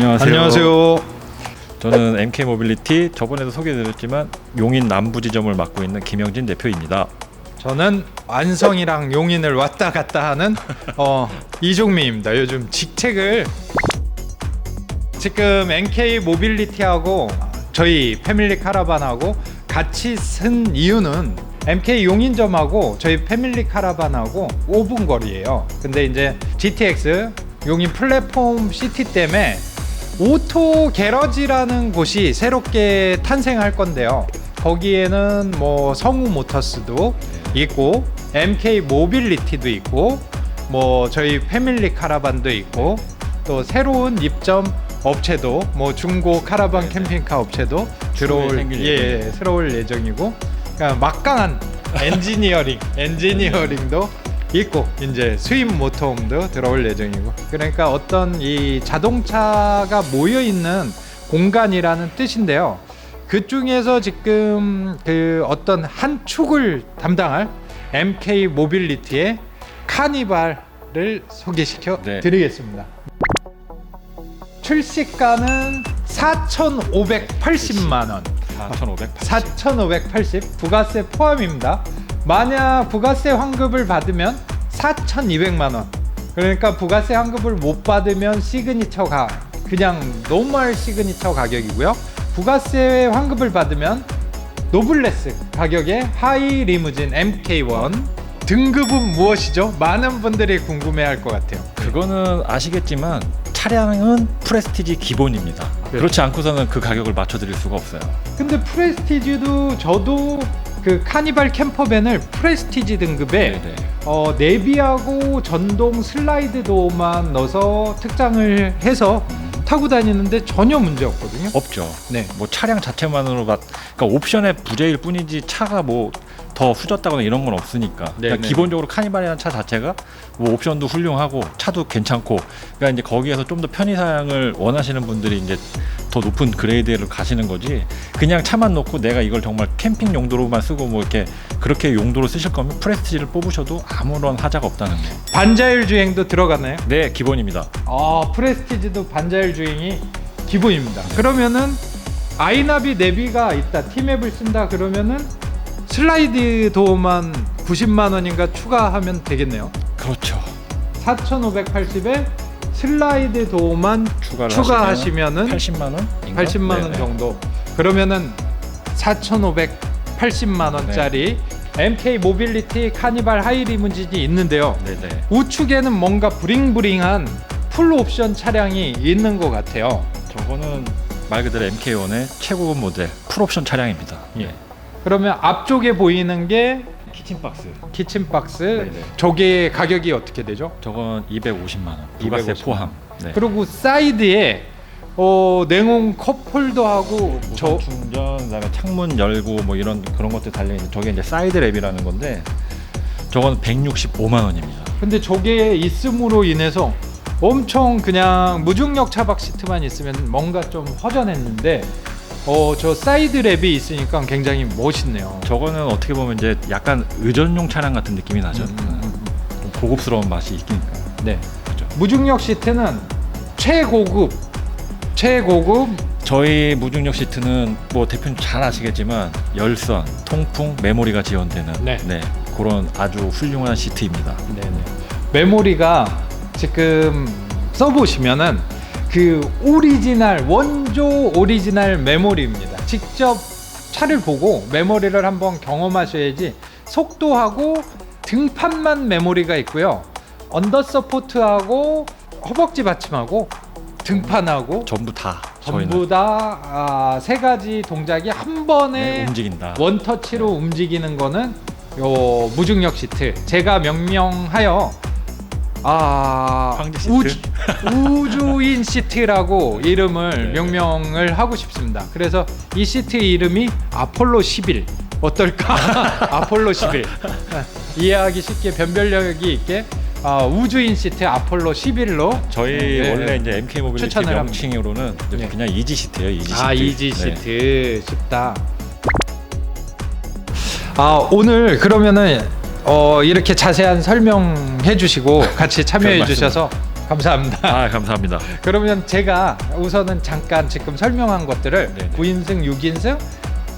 안녕하세요. 안녕하세요. 저는 MK 모빌리티 저번에도 소개드렸지만 용인 남부 지점을 맡고 있는 김영진 대표입니다. 저는 완성이랑 용인을 왔다 갔다 하는 어, 이종미입니다. 요즘 직책을 지금 NK 모빌리티하고 저희 패밀리 카라반하고 같이 쓴 이유는 MK 용인점하고 저희 패밀리 카라반하고 5분 거리예요. 근데 이제 GTX 용인 플랫폼 시티 때문에 오토 게러지라는 곳이 새롭게 탄생할 건데요. 거기에는 뭐 성우 모터스도 있고 MK 모빌리티도 있고 뭐 저희 패밀리 카라반도 있고 또 새로운 입점 업체도 뭐 중고 카라반 캠핑카 업체도 들어올 예. 예 들어올 예정이고 그러니까 막강한 엔지니어링 엔지니어링도 있고 이제 수입 모터홈도 들어올 예정이고 그러니까 어떤 이 자동차가 모여 있는 공간이라는 뜻인데요. 그 중에서 지금 그 어떤 한 축을 담당할 MK 모빌리티의 카니발을 소개시켜 네. 드리겠습니다. 출시가는 4,580만 원. 4,580. 4,580 부가세 포함입니다. 만약 부가세 환급을 받으면 4,200만 원. 그러니까 부가세 환급을 못 받으면 시그니처가 그냥 노멀 시그니처 가격이고요. 부가세 환급을 받으면 노블레스 가격의 하이 리무진 MK1 등급은 무엇이죠? 많은 분들이 궁금해할 것 같아요. 그거는 아시겠지만 차량은 프레스티지 기본입니다. 그렇지 않고서는 그 가격을 맞춰드릴 수가 없어요. 근데 프레스티지도 저도 그 카니발 캠퍼밴을 프레스티지 등급에 네네. 어, 내비하고 전동 슬라이드 도어만 넣어서 특장을 해서 타고 다니는데 전혀 문제 없거든요. 없죠. 네. 뭐 차량 자체만으로 봤, 그러니까 옵션의 부재일 뿐이지 차가 뭐 더 후졌다거나 이런 건 없으니까. 네, 그러니까 네. 기본적으로 카니발이라는 차 자체가 뭐 옵션도 훌륭하고 차도 괜찮고, 그러니까 이제 거기에서 좀 더 편의 사양을 원하시는 분들이 이제 더 높은 그레이드를 가시는 거지. 그냥 차만 놓고 내가 이걸 정말 캠핑 용도로만 쓰고 뭐 이렇게 그렇게 용도로 쓰실 거면 프레스티지를 뽑으셔도 아무런 하자가 없다는 거. 반자율 주행도 들어가나요? 네, 기본입니다. 아 프레스티지도 반자율 주행이 기본입니다. 그러면은 아이나비 내비가 있다 티맵을 쓴다 그러면은 슬라이드 도어만 90만 원인가 추가하면 되겠네요. 그렇죠. 4,580에 슬라이드 도어만 추가를 추가하시면은 80만 원? 80만 원 정도. 그러면은 4,580만 원짜리 MK 모빌리티 카니발 하이 리무진이 있는데요. 네네. 우측에는 뭔가 브링브링한 풀 옵션 차량이 있는 것 같아요. 저거는 말 그대로 MK1의 최고급 모델 풀옵션 차량입니다. 예. 그러면 앞쪽에 보이는 게 키친박스. 키친박스. 네네. 저게 가격이 어떻게 되죠? 저건 250만 원. 부가세 250만 포함. 네. 그리고 사이드에 어, 냉온 컵홀더하고 저저 충전 그다음에 창문 열고 뭐 이런 그런 것들 달려 있는 저게 이제 사이드 랩이라는 건데 저건 165만 원입니다. 근데 저게 있음으로 인해서 엄청 그냥 무중력 차박 시트만 있으면 뭔가 좀 허전했는데 어 저 사이드 랩이 있으니까 굉장히 멋있네요. 저거는 어떻게 보면 이제 약간 의전용 차량 같은 느낌이 나죠. 음, 음, 음. 좀 고급스러운 맛이 있으니까. 네. 그죠. 무중력 시트는 최고급 최고급 저희 무중력 시트는 뭐 대표님 잘 아시겠지만 열선, 통풍, 메모리가 지원되는 네. 그런 아주 훌륭한 시트입니다. 네네. 메모리가 지금 써보시면은 그 오리지널 원조 오리지널 메모리입니다. 직접 차를 보고 메모리를 한번 경험하셔야지 속도하고 등판만 메모리가 있고요. 언더 서포트하고 허벅지 받침하고 등판하고 전부 다 저희는 전부 다세 가지 동작이 한 번에 네, 움직인다. 원터치로 움직이는 거는 요 무중력 시트 제가 명명하여 아 황제 시트? 우주, 우주 인 시트라고 이름을 네. 명명을 하고 싶습니다. 그래서 이 시트 이름이 아폴로 11 어떨까? 아폴로 11 이해하기 쉽게 변별력이 있게 아, 우주인 시트 아폴로 11로 저희 네, 원래 네. 이제 MK 모빌리티 추천을 합니다. 명칭으로는 네. 그냥 이지 시트예요. 이지 시트. 아 이지 네. 시트 쉽다. 아 오늘 그러면은 어, 이렇게 자세한 설명해 주시고 같이 참여해. 주셔서 감사합니다. 아 감사합니다. 그러면 제가 우선은 잠깐 지금 설명한 것들을 네네. 9인승, 6인승,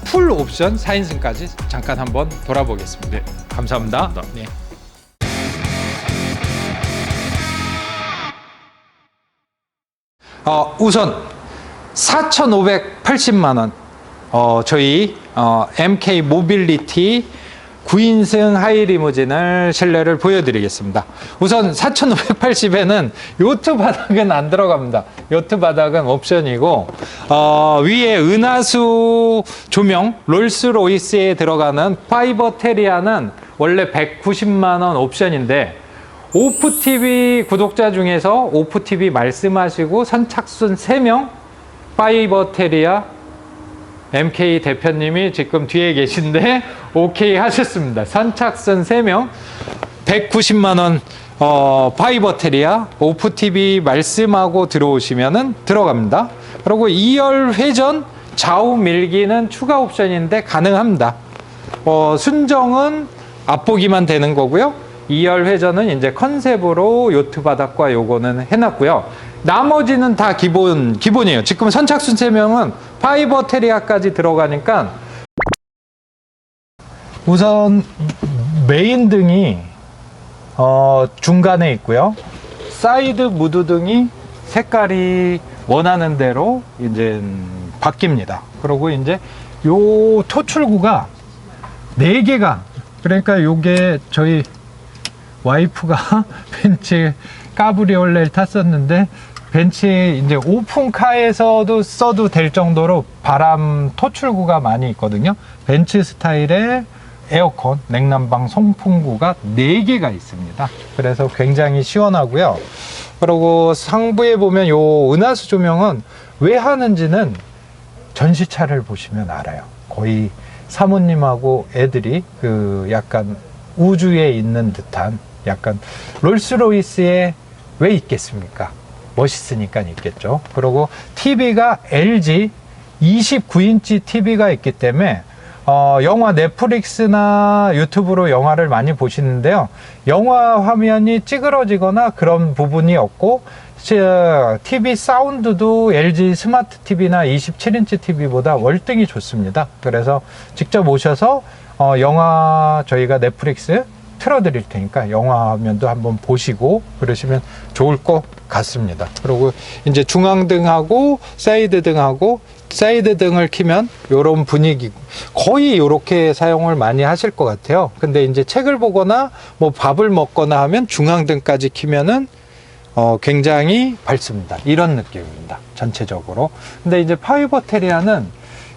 풀 옵션 4인승까지 잠깐 한번 돌아보겠습니다. 네. 감사합니다. 감사합니다. 네. 어, 우선 4,580만 원. 어, 저희 어, MK 모빌리티 9인승 하이 리무진을 실내를 보여드리겠습니다. 우선 4,580에는 요트 바닥은 안 들어갑니다. 요트 바닥은 옵션이고 어, 위에 은하수 조명 롤스로이스에 들어가는 파이버 테리아는 원래 190만 원 옵션인데 오프 TV 구독자 중에서 오프 TV 말씀하시고 선착순 3명 파이버 테리아 MK 대표님이 지금 뒤에 계신데 오케이 하셨습니다. 선착순 3명 190만 원 어, 파이버 테리아 오프 TV 말씀하고 들어오시면은 들어갑니다. 그리고 2열 회전 좌우 밀기는 추가 옵션인데 가능합니다. 어, 순정은 앞보기만 되는 거고요. 2열 회전은 이제 컨셉으로 요트 바닥과 요거는 해놨고요. 나머지는 다 기본, 기본이에요. 지금 선착순 3명은 파이버 테리아까지 들어가니까 우선 메인 등이 어, 중간에 있고요. 사이드 무드 등이 색깔이 원하는 대로 이제 바뀝니다. 그리고 이제 요 토출구가 네 개가 그러니까 요게 저희 와이프가 벤츠 까브리올레를 탔었는데 벤츠 이제 오픈카에서도 써도 될 정도로 바람 토출구가 많이 있거든요. 벤츠 스타일의 에어컨 냉난방 송풍구가 4개가 있습니다. 그래서 굉장히 시원하고요. 그리고 상부에 보면 요 은하수 조명은 왜 하는지는 전시차를 보시면 알아요. 거의 사모님하고 애들이 그 약간 우주에 있는 듯한 약간 롤스로이스에 왜 있겠습니까? 멋있으니까 있겠죠. 그리고 TV가 LG 29인치 TV가 있기 때문에 어, 영화 넷플릭스나 유튜브로 영화를 많이 보시는데요. 영화 화면이 찌그러지거나 그런 부분이 없고 저, TV 사운드도 LG 스마트 TV나 27인치 TV보다 월등히 좋습니다. 그래서 직접 오셔서 어, 영화 저희가 넷플릭스 틀어드릴 테니까 영화 화면도 한번 보시고 그러시면 좋을 것 같습니다. 그리고 이제 중앙등하고 사이드 등하고 사이드 등을 키면 이런 분위기 거의 이렇게 사용을 많이 하실 것 같아요. 근데 이제 책을 보거나 뭐 밥을 먹거나 하면 중앙등까지 키면은 어, 굉장히 밝습니다. 이런 느낌입니다. 전체적으로. 근데 이제 파이버 테리아는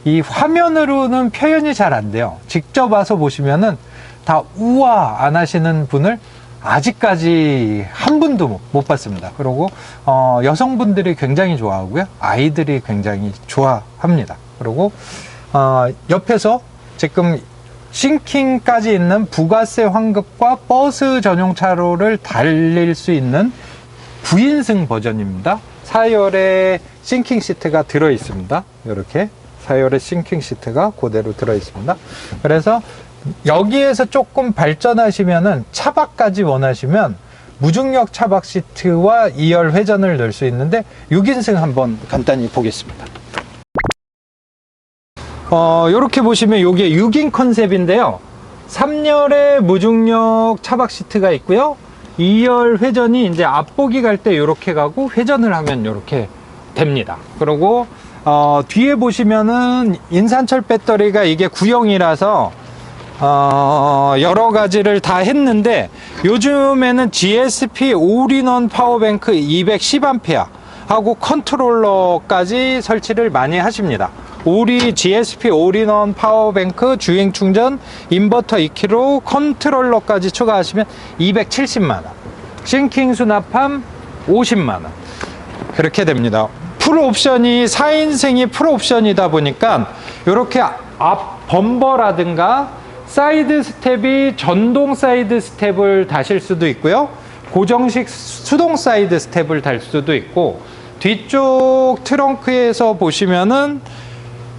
이 화면으로는 표현이 잘 안 돼요. 직접 와서 보시면은 다 우와 안 하시는 분을 아직까지 한 분도 못- 못 봤습니다. 그리고 어, 여성분들이 굉장히 좋아하고요. 아이들이 굉장히 좋아합니다. 그리고 어, 옆에서 지금 싱킹까지 있는 부가세 환급과 버스 전용 차로를 달릴 수 있는 9인승 버전입니다. 4열에 싱킹 시트가 들어 있습니다. 이렇게 4열에 싱킹 시트가 그대로 들어 있습니다. 그래서 여기에서 조금 발전하시면은 차박까지 원하시면 무중력 차박 시트와 2열 회전을 넣을 수 있는데 6인승 한번 간단히 보겠습니다. 어, 이렇게 보시면 이게 6인 컨셉인데요. 3열에 무중력 차박 시트가 있고요. 2열 회전이 이제 앞보기 갈 때 이렇게 가고 회전을 하면 이렇게 됩니다. 그리고 어, 뒤에 보시면은 인산철 배터리가 이게 구형이라서 어, 여러 가지를 다 했는데 요즘에는 GSP 올인원 파워뱅크 210A 하고 컨트롤러까지 설치를 많이 하십니다. 우리 GSP 올인원 파워뱅크 주행 충전 인버터 2kg 컨트롤러까지 추가하시면 270만 원. 싱킹 수납함 50만 원. 그렇게 됩니다. 풀 옵션이 4인승이 풀 옵션이다 보니까 이렇게 앞 범버라든가 사이드 스텝이 전동 사이드 스텝을 다실 수도 있고요. 고정식 수동 사이드 스텝을 달 수도 있고 뒤쪽 트렁크에서 보시면은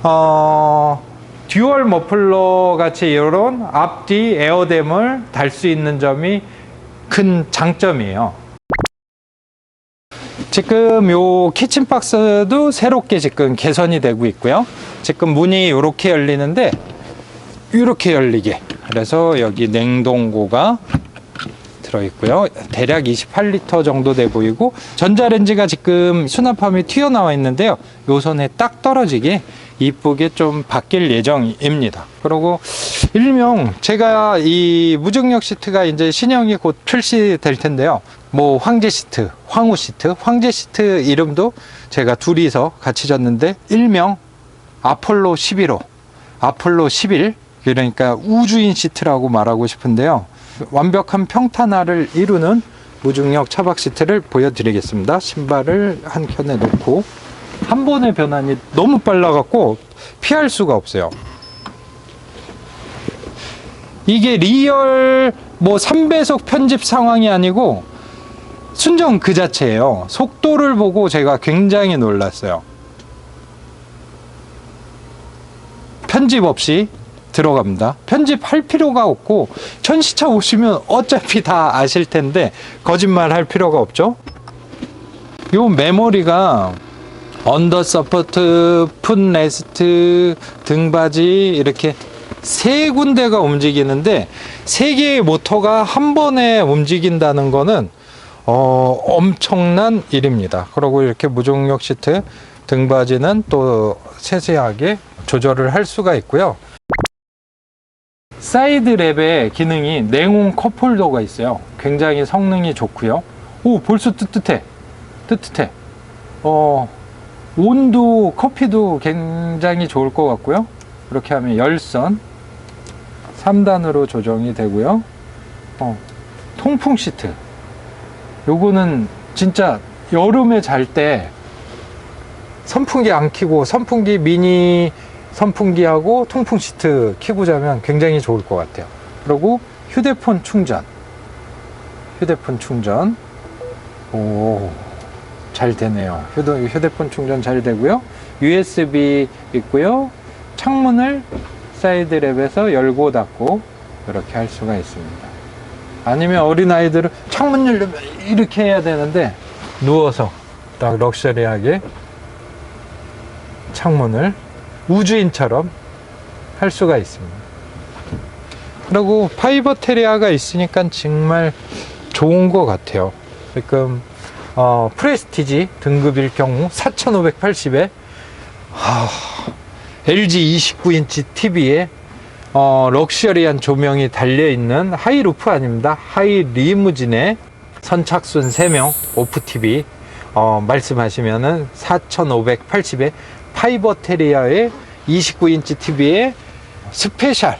어, 듀얼 머플러 같이 이런 앞뒤 에어댐을 달 수 있는 점이 큰 장점이에요. 지금 요 키친박스도 새롭게 지금 개선이 되고 있고요. 지금 문이 이렇게 열리는데 이렇게 열리게. 그래서 여기 냉동고가 들어있고요. 대략 28리터 정도 돼 보이고 전자레인지가 지금 수납함이 튀어나와 있는데요. 요 선에 딱 떨어지게 이쁘게 좀 바뀔 예정입니다. 그리고 일명 제가 이 무중력 시트가 이제 신형이 곧 출시될 텐데요. 뭐 황제 시트, 황후 시트, 황제 시트 이름도 제가 둘이서 같이 졌는데 일명 아폴로 11호, 아폴로 11 그러니까 우주인 시트라고 말하고 싶은데요. 완벽한 평탄화를 이루는 무중력 차박 시트를 보여드리겠습니다. 신발을 한 켠에 놓고 한 번의 변환이 너무 빨라갖고 피할 수가 없어요. 이게 리얼 뭐 3배속 편집 상황이 아니고 순정 그 자체예요. 속도를 보고 제가 굉장히 놀랐어요. 편집 없이 들어갑니다. 편집할 필요가 없고 천시차 오시면 어차피 다 아실 텐데 거짓말 할 필요가 없죠. 요 메모리가 언더 서포트, 풋 레스트, 등받이 이렇게 세 군데가 움직이는데 세 개의 모터가 한 번에 움직인다는 거는 어, 엄청난 일입니다. 그리고 이렇게 무중력 시트 등받이는 또 세세하게 조절을 할 수가 있고요. 사이드 랩의 기능이 냉온 컵홀더가 있어요. 굉장히 성능이 좋고요. 오, 벌써 뜨뜻해. 뜨뜻해. 어, 온도, 커피도 굉장히 좋을 것 같고요. 이렇게 하면 열선 3단으로 조정이 되고요. 어, 통풍 시트. 요거는 진짜 여름에 잘 때 선풍기 안 켜고 선풍기 미니 선풍기하고 통풍 시트 켜고 자면 굉장히 좋을 것 같아요. 그리고 휴대폰 충전. 휴대폰 충전. 오, 잘 되네요. 휴대, 휴대폰 충전 잘 되고요. USB 있고요. 창문을 사이드 랩에서 열고 닫고 이렇게 할 수가 있습니다. 아니면 어린아이들은 창문 열려면 이렇게 해야 되는데 누워서 딱 럭셔리하게 창문을 우주인처럼 할 수가 있습니다. 그리고 파이버 테리아가 있으니까 정말 좋은 것 같아요. 지금 어, 프레스티지 등급일 경우 4,580에 LG 29인치 TV에 어, 럭셔리한 조명이 달려있는 하이루프 아닙니다. 하이 리무진에 선착순 3명 오프 TV 어, 말씀하시면은 4,580에 파이버 테리아의 29인치 TV에 스페셜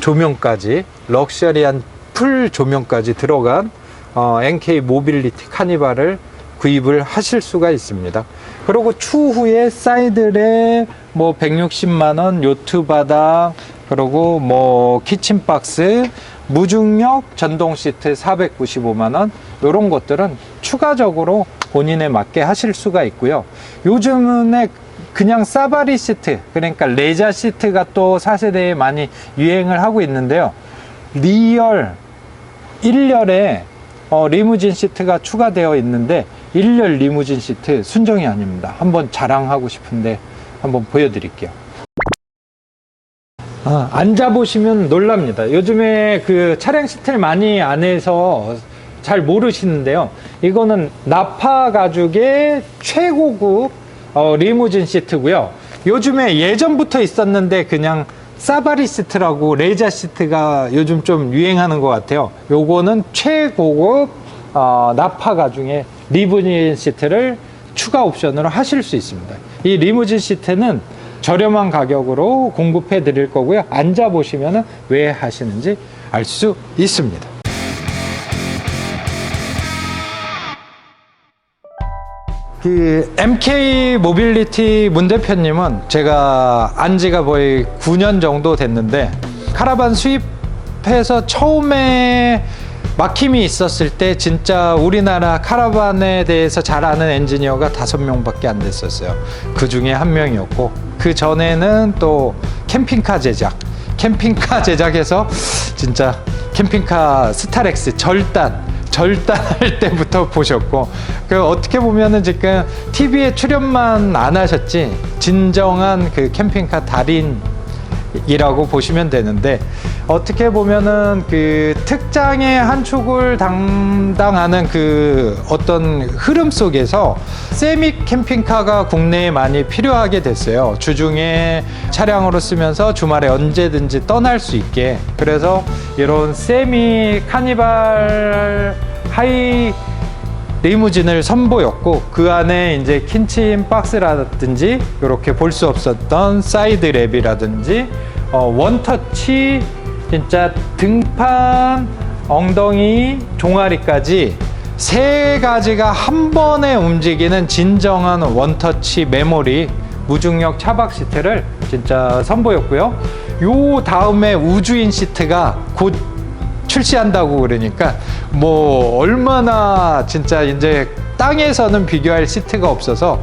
조명까지 럭셔리한 풀 조명까지 들어간 어, NK 모빌리티 카니발을 구입을 하실 수가 있습니다. 그리고 추후에 사이드에 뭐 160만 원 요트 바닥 그리고 뭐 키친 박스 무중력 전동 시트 495만 원 이런 것들은 추가적으로 본인에 맞게 하실 수가 있고요. 요즘은 그냥 사바리 시트 그러니까 레자 시트가 또 4세대에 많이 유행을 하고 있는데요. 리얼 1열에 어, 리무진 시트가 추가되어 있는데 1열 리무진 시트 순정이 아닙니다. 한번 자랑하고 싶은데 한번 보여드릴게요. 아, 앉아보시면 놀랍니다. 요즘에 그 차량 시트를 많이 안 해서 잘 모르시는데요. 이거는 나파 가죽의 최고급 어, 리무진 시트고요. 요즘에 예전부터 있었는데 그냥 사바리 시트라고 레자 시트가 요즘 좀 유행하는 것 같아요. 요거는 최고급 어, 나파 가죽의 리무진 시트를 추가 옵션으로 하실 수 있습니다. 이 리무진 시트는 저렴한 가격으로 공급해 드릴 거고요. 앉아 보시면 왜 하시는지 알 수 있습니다. 그 MK 모빌리티 문 대표님은 제가 안 지가 거의 9년 정도 됐는데 카라반 수입해서 처음에 막힘이 있었을 때 진짜 우리나라 카라반에 대해서 잘 아는 엔지니어가 다섯 명밖에 안 됐었어요. 그 중에 한 명이었고 그 전에는 또 캠핑카 제작, 캠핑카 제작에서 진짜 캠핑카 스타렉스 절단 절단할 때부터 보셨고 그 어떻게 보면은 지금 TV에 출연만 안 하셨지 진정한 그 캠핑카 달인 이라고 보시면 되는데 어떻게 보면은 그 특장의 한 축을 담당하는 그 어떤 흐름 속에서 세미 캠핑카가 국내에 많이 필요하게 됐어요. 주중에 차량으로 쓰면서 주말에 언제든지 떠날 수 있게 그래서 이런 세미 카니발 하이 리무진을 선보였고 그 안에 이제 킨친 박스라든지 이렇게 볼 수 없었던 사이드 랩이라든지 어, 원터치 진짜 등판 엉덩이 종아리까지 세 가지가 한 번에 움직이는 진정한 원터치 메모리 무중력 차박 시트를 진짜 선보였고요. 요 다음에 우주인 시트가 곧 출시한다고 그러니까 뭐 얼마나 진짜 이제 땅에서는 비교할 시트가 없어서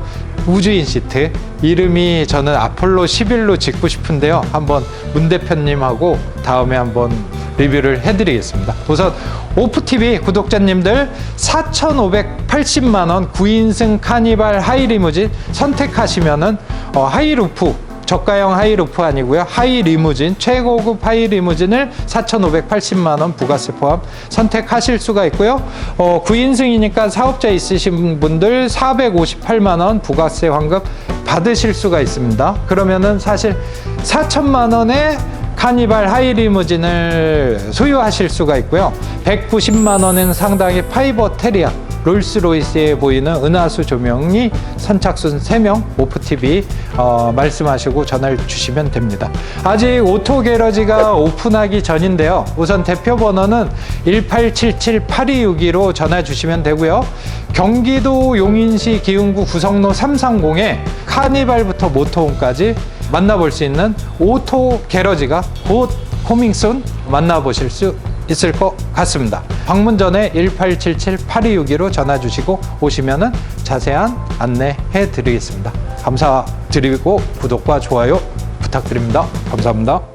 우주인 시트 이름이 저는 아폴로 11로 짓고 싶은데요. 한번 문 대표님하고 다음에 한번 리뷰를 해드리겠습니다. 우선 오프TV 구독자님들 4,580만 원 9인승 카니발 하이리무진 선택하시면은 어, 하이루프 저가형 하이루프 아니고요. 하이 리무진, 최고급 하이 리무진을 4,580만 원 부가세 포함 선택하실 수가 있고요. 어, 9인승이니까 사업자 있으신 분들 458만 원 부가세 환급 받으실 수가 있습니다. 그러면은 사실 4천만 원에 카니발 하이 리무진을 소유하실 수가 있고요. 190만 원은 상당히 파이버 테리아 롤스로이스에 보이는 은하수 조명이 선착순 3명 오프TV 어, 말씀하시고 전화를 주시면 됩니다. 아직 오토 게러지가 오픈하기 전인데요. 우선 대표 번호는 1877-8262로 전화 주시면 되고요. 경기도 용인시 기흥구 구성로 330에 카니발부터 모토홈까지 만나볼 수 있는 오토 게러지가 곧 코밍순 만나보실 수 있을 것 같습니다. 방문 전에 1877-8262로 전화 주시고 오시면은 자세한 안내해 드리겠습니다. 감사드리고 구독과 좋아요 부탁드립니다. 감사합니다.